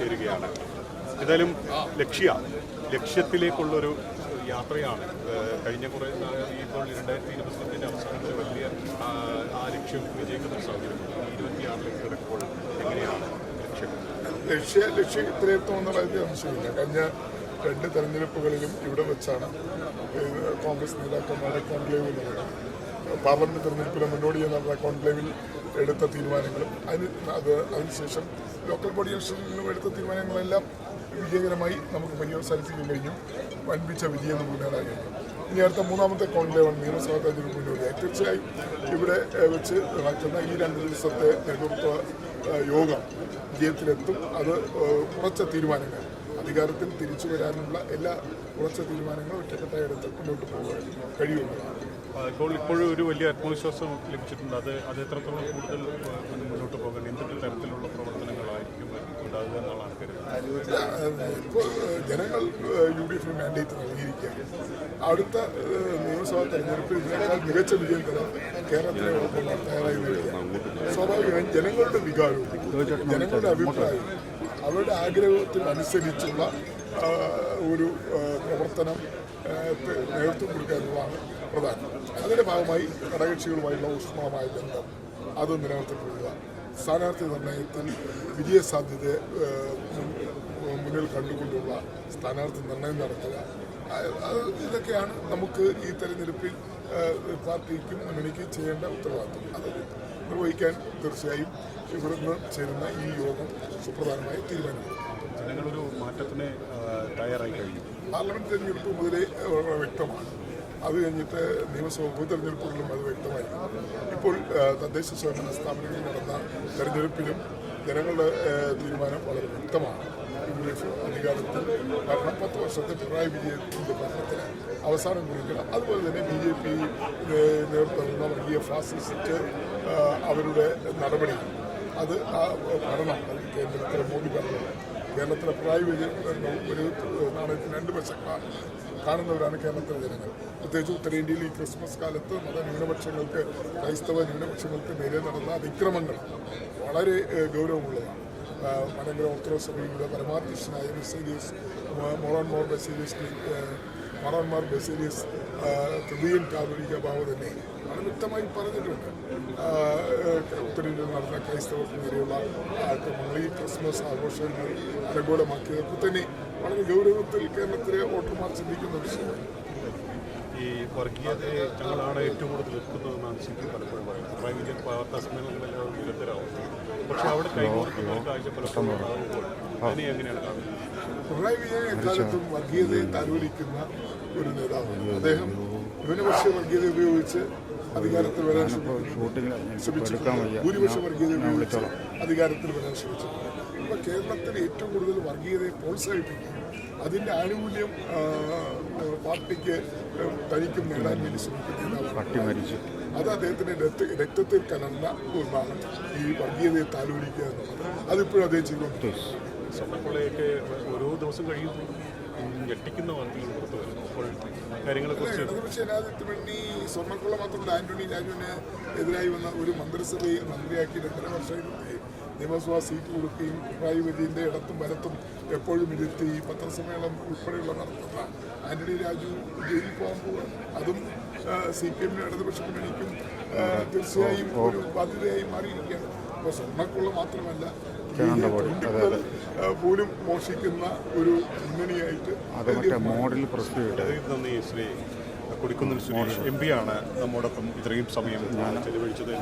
എത്തിച്ചേരുകയാണ് ഏതായാലും ലക്ഷ്യ ലക്ഷ്യത്തിലേക്കുള്ളൊരു യാത്രയാണ്. കഴിഞ്ഞ കുറേ ഇപ്പോൾ രണ്ടായിരത്തി ഇരുപത്തിരണ്ടിന്റെ അവസാനത്തിൽ വലിയ ആ, ലക്ഷ്യം വിജയിക്കുന്ന സാഹചര്യം. ഇരുപത്തിയാറിലേക്ക് കിടക്കുമ്പോൾ എങ്ങനെയാണ് ലക്ഷ്യം? ലക്ഷ്യ ലക്ഷ്യം ഇത്രയെത്തും എന്നുള്ള അതിൽ സംശയമില്ല കഴിഞ്ഞ രണ്ട് തെരഞ്ഞെടുപ്പുകളിലും ഇവിടെ വെച്ചാണ് കോൺഗ്രസ് നേതാക്കന്മാരുടെ കോൺക്ലേവ് നടന്നത് പാർലമെന്റ് തെരഞ്ഞെടുപ്പിന് മുന്നോടിയായി നടന്ന കോൺക്ലേവിൽ എടുത്ത തീരുമാനങ്ങളും അതിന് അത് അതിനുശേഷം ലോക്കൽ ബോഡി ഇലക്ഷനിലും എടുത്ത തീരുമാനങ്ങളെല്ലാം വിജയകരമായി നമുക്ക് പര്യവസാനിപ്പിക്കാൻ കഴിഞ്ഞു. വൻപിച്ച വിജയം നമുക്ക് നേടാൻ കഴിഞ്ഞു. ഇനി അടുത്ത മൂന്നാമത്തെ കോൺക്ലേവാണ് നിയമസഭാ തെരഞ്ഞെടുപ്പ് മുന്നോട്ട് തീർച്ചയായും ഇവിടെ വെച്ച് നടക്കുന്ന ഈ രണ്ട് ദിവസത്തെ നേതൃത്വ യോഗം വിജയത്തിലെത്തും. അത് കുറച്ച തീരുമാനങ്ങൾ. അധികാരത്തിൽ തിരിച്ചു വരാനുള്ള എല്ലാ ഉറച്ച തീരുമാനങ്ങളും ഒറ്റക്കെട്ടായി എടുത്ത് മുന്നോട്ട് പോകാൻ കഴിയുന്നതാണ് ആ, ഇപ്പോൾ ഇപ്പോഴും ഒരു വലിയ ആത്മവിശ്വാസം ലഭിച്ചിട്ടുണ്ട്. അത് അത് എത്രത്തോളം കൂടുതൽ മുന്നോട്ട് പോകാൻ എന്തൊക്കെ തരത്തിലുള്ള പ്രവർത്തനങ്ങളായിരിക്കും ഉണ്ടാകുക എന്നുള്ളതാണ് ജനങ്ങൾ യു ഡി എഫിന് മാൻഡേറ്റ് നൽകിയിരിക്കുകയാണ്. അടുത്ത നിയമസഭാ തെരഞ്ഞെടുപ്പിൽ ഇതിനേക്കാൾ മികച്ച വിജയം തരാൻ കേരളത്തിലെ വകുപ്പുമാർ തയ്യാറായി വരികയാണ് സ്വാഭാവികമായും ജനങ്ങളുടെ വികാരവും ജനങ്ങളുടെ അഭിപ്രായവും അവരുടെ ആഗ്രഹത്തിനനുസരിച്ചുള്ള ഒരു പ്രവർത്തനം നേതൃത്വം കൊടുക്കുക എന്നുള്ളതാണ് പ്രധാനം. അതിന്റെ ഭാഗമായി ഘടകകക്ഷികളുമായുള്ള ഊഷ്മളമായ ബന്ധം അത് നിലനിർത്തപ്പെടുക സ്ഥാനാർത്ഥി നിർണയത്തിൽ വിജയസാധ്യത മുന്നിൽ കണ്ടുകൊണ്ടുള്ള സ്ഥാനാർത്ഥി നിർണയം നടത്തുക. അത് ഇതൊക്കെയാണ് നമുക്ക് ഈ തെരഞ്ഞെടുപ്പിൽ പാർട്ടിക്കും മുന്നണിക്കും ചെയ്യേണ്ട ഉത്തരവാദിത്വം. അത്. നിർവഹിക്കാൻ തീർച്ചയായും ഇവിടുന്ന് ചേരുന്ന ഈ യോഗം സുപ്രധാനമായ തീരുമാനമാണ് ജനങ്ങളൊരു മാറ്റത്തിന് തയ്യാറായി കഴിഞ്ഞു. പാർലമെന്റ് തെരഞ്ഞെടുപ്പ് മുതലേ വ്യക്തമാണ്. അത് കഴിഞ്ഞിട്ട് നിയമസഭാ ഉപതെരഞ്ഞെടുപ്പുകളിലും അത് വ്യക്തമായി ഇപ്പോൾ തദ്ദേശ സ്വയംഭരണ സ്ഥാപനങ്ങളിൽ നടന്ന തെരഞ്ഞെടുപ്പിലും ജനങ്ങളുടെ തീരുമാനം വളരെ വ്യക്തമാണ്. യു ഡി എഫ് അധികാരത്തിൽ ഭരണം പത്ത് വർഷത്തെ പിണറായി വിജയത്തിന്റെ ഭരണത്തിന് അവസാനം കുറിക്കണം അതുപോലെ തന്നെ ബി ജെ പി നേതൃത്വം നൽകിയ ഫാസിസ്റ്റ് അവരുടെ നടപടി. അത് ആ ഭരണം കേന്ദ്രത്തിലെ മോദി ഭരണം. കേരളത്തിലെ പിണറായി ഒരു നാണയത്തിന് രണ്ട് വശങ്ങളാണ് കാണുന്നവരാണ് കേരളത്തിലെ ജനങ്ങൾ. പ്രത്യേകിച്ച് ഉത്തരേന്ത്യയിൽ ഈ ക്രിസ്മസ് കാലത്ത് മത ന്യൂനപക്ഷങ്ങൾക്ക് ക്രൈസ്തവ ന്യൂനപക്ഷങ്ങൾക്ക് നേരെ നടന്ന അതിക്രമങ്ങൾ വളരെ ഗൗരവമുള്ളതാണ്. മലങ്കര ഓർത്തഡോക്സ് സഭയുടെ പരമാധ്യക്ഷനായ ബെസേലിയസ് മോറോൺ മോർ ബെസേലിയസ് മറോൺമാർ ബസേലിയസ് തൃതീയൻ കാതോലിക്ക ബാബു തന്നെ. വളരെ വ്യക്തമായി പറഞ്ഞിട്ടുണ്ട്. ഉത്തരേന്ത്യയിൽ നടന്ന ക്രൈസ്തവർക്കെതിരെയുള്ള ആക്രമണങ്ങൾ ഈ ക്രിസ്മസ് ആഘോഷങ്ങൾ അനുകൂലമാക്കിയതൊക്കെ തന്നെ വളരെ ഗൗരവത്തിൽ കേരളത്തിലെ വോട്ടർമാർ ചിന്തിക്കുന്ന വിഷയമാണ് ഈ വർഗീയതയെ ഞങ്ങളാണ് ഏറ്റവും കൂടുതൽ എത്തുന്നതെന്നാണ് ശരിക്കും പലപ്പോഴും പറയുന്നത്. പിണറായി വിജയൻ വാർത്താ സമ്മേളനങ്ങളെല്ലാം നിരന്തരമാവും പക്ഷേ അവിടെ കൈകോർക്കുന്ന കാഴ്ച പലപ്പോഴും ഉണ്ടാകുമ്പോൾ അതിനെ എങ്ങനെയാണ് കാണുന്നത്? പിണറായി വിജയൻ എക്കാലത്തും വർഗീയതയെ താലോലിക്കുന്ന ഒരു നേതാവാണ്. അദ്ദേഹം ന്യൂനപക്ഷ വർഗീയത ഉപയോഗിച്ച് അധികാരത്തിൽ വരാൻ ശ്രമിച്ചു ശ്രമിച്ചിട്ടുണ്ട്. ഭൂരിപക്ഷ വർഗീയത ഉപയോഗിച്ച് അധികാരത്തിൽ വരാൻ ശ്രമിച്ചു ഇപ്പൊ കേരളത്തിൽ ഏറ്റവും കൂടുതൽ വർഗീയതയെ പ്രോത്സാഹിപ്പിക്കും അതിന്റെ ആനുകൂല്യം പാർട്ടിക്ക് തനിക്കും നേടാൻ വേണ്ടി ശ്രമിക്കുന്ന. അത് അദ്ദേഹത്തിന്റെ രക്ത രക്തത്തിൽ കലർന്ന ഒന്നാണ് ഈ വർഗീയതയെ താലോലിക്കുക എന്നുള്ളത്. അതിപ്പോഴും അദ്ദേഹം ഓരോ ദിവസം കഴിയുന്നു ഞെട്ടിക്കുന്ന വാർത്തകൾ പുറത്തു വരുന്നു. അപ്പോൾ കാര്യങ്ങളെക്കുറിച്ച് ഇടതുപക്ഷ സ്വർണക്കൊള്ള മാത്രമല്ല ആന്റണി രാജുവിന് എതിരായി വന്ന ഒരു മന്ത്രിസഭയിൽ മന്ത്രിയാക്കി രണ്ടര വർഷമായി നിയമസഭാ സീറ്റ് കൊടുക്കുകയും പിണറായി വിജയന്റെ ഇടത്തും വലത്തും എപ്പോഴും ഇരുത്തി പത്രസമ്മേളനം ഉൾപ്പെടെയുള്ള നടത്തുന്ന ആന്റണി രാജു ജയിലിൽ പോകാൻ പോവുകയാണ് അതും സി പി എമ്മിനും ഇടതുപക്ഷ മുന്നണിക്കും തീർച്ചയായും ഒരു ബാധ്യതയായി മാറിയിരിക്കുകയാണ്. അപ്പോൾ സ്വർണക്കുള്ള മാത്രമല്ല പോലും മോഷിക്കുന്ന ഒരു മുന്നണിയായിട്ട് അത് മറ്റേ മോഡൽ നന്ദി ശ്രീ കൊടിക്കുന്നിൽ സുരേഷ് എം പി ആണ്. നമ്മോടൊപ്പം ഇത്രയും സമയം ചെലവഴിച്ചത്.